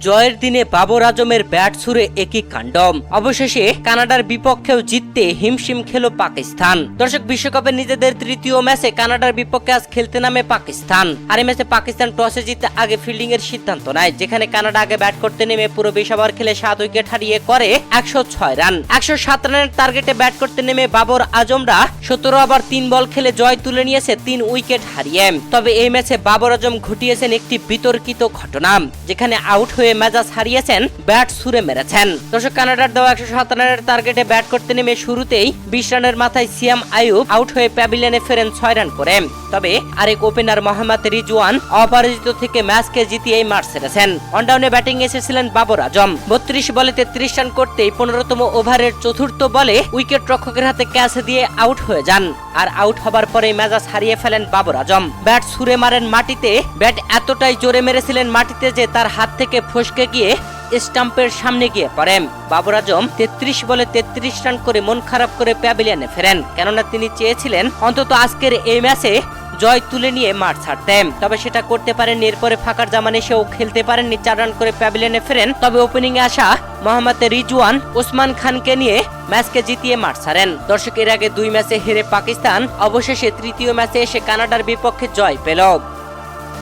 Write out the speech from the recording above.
জয়ের দিনে বাবর আজমের ব্যাট ছুড়ে একই কাণ্ডম। অবশেষে কানাডার বিপক্ষেও জিততে হিমশিম খেল পাকিস্তান। দর্শক, বিশ্বকাপে নিজেদের তৃতীয় ম্যাচে কানাডার বিপক্ষে আজ খেলতে নামে পাকিস্তান। আর এই ম্যাচে পাকিস্তান টসে জিতে আগে ফিল্ডিং এর সিদ্ধান্ত নেয়, যেখানে কানাডা আগে ব্যাট করতে নেমে পুরো বিশ ওভার খেলে সাত উইকেট হারিয়ে করে একশো ছয় রান। একশো সাত রানের টার্গেটে ব্যাট করতে নেমে বাবর আজমরা সতেরো আবার তিন বল খেলে জয় তুলে নিয়েছে তিন উইকেট হারিয়ে। তবে এই ম্যাচে বাবর আজম ঘটিয়েছেন একটি বিতর্কিত ঘটনা, যেখানে আউট হয়ে মেজাজ হারিয়েছেন, ব্যাট ছুড়ে মেরেছেন। দর্শক, কানাডার দেওয়া একশো সাত রানের টার্গেটে ব্যাট করতে নেমে শুরুতেই বিশ রানের মাথায় সিয়াম আয়ুব আউট হয়ে প্যাভিলিয়নে ফেরেন ছয় রান করে। তবে আরেক ওপেনার মোহাম্মদ রিজওয়ান অপরাজিত থেকে ম্যাচকে জিতিয়ে মাঠ ছেড়েছেন। অনডাউনে ব্যাটিং এসেছিলেন বাবর আজম। বত্রিশ বলে তেত্রিশ রান করতেই পনেরোতম ওভারের চতুর্থ বলে উইকেট রক্ষকের হাতে ক্যাচ দিয়ে আউট হয়ে যান। আর আউট হবার পরে মেজাজ হারিয়ে ফেলেন বাবর আজম। ব্যাট ছুঁড়ে মারেন মাটিতে। ব্যাট এতটাই জোরে মেরেছিলেন মাটিতে যে তার হাত থেকে ফসকে গিয়ে স্টাম্পের সামনে গিয়ে পড়েন বাবর আজম তেত্রিশ বলে তেত্রিশ রান করে মন খারাপ করে প্যাভিলিয়নে ফেরেন। কেননা তিনি চেয়েছিলেন অন্তত আজকের এই ম্যাচে জয় তুলে নিয়ে মাঠ ছাড়তেন। তবে সেটা করতে পারেন এরপরে ফাঁকার জামানে সেও খেলতে পারেননি। চার রান করে প্যাভিলিয়নে ফেরেন। তবে ওপেনিং এ আসা মোহাম্মদ রিজওয়ান ওসমান খানকে নিয়ে ম্যাচকে জিতিয়ে মাঠ ছাড়েন। দর্শকের আগে দুই ম্যাচে হেরে পাকিস্তান, অবশেষে তৃতীয় ম্যাচে এসে কানাডার বিপক্ষে জয় পেল।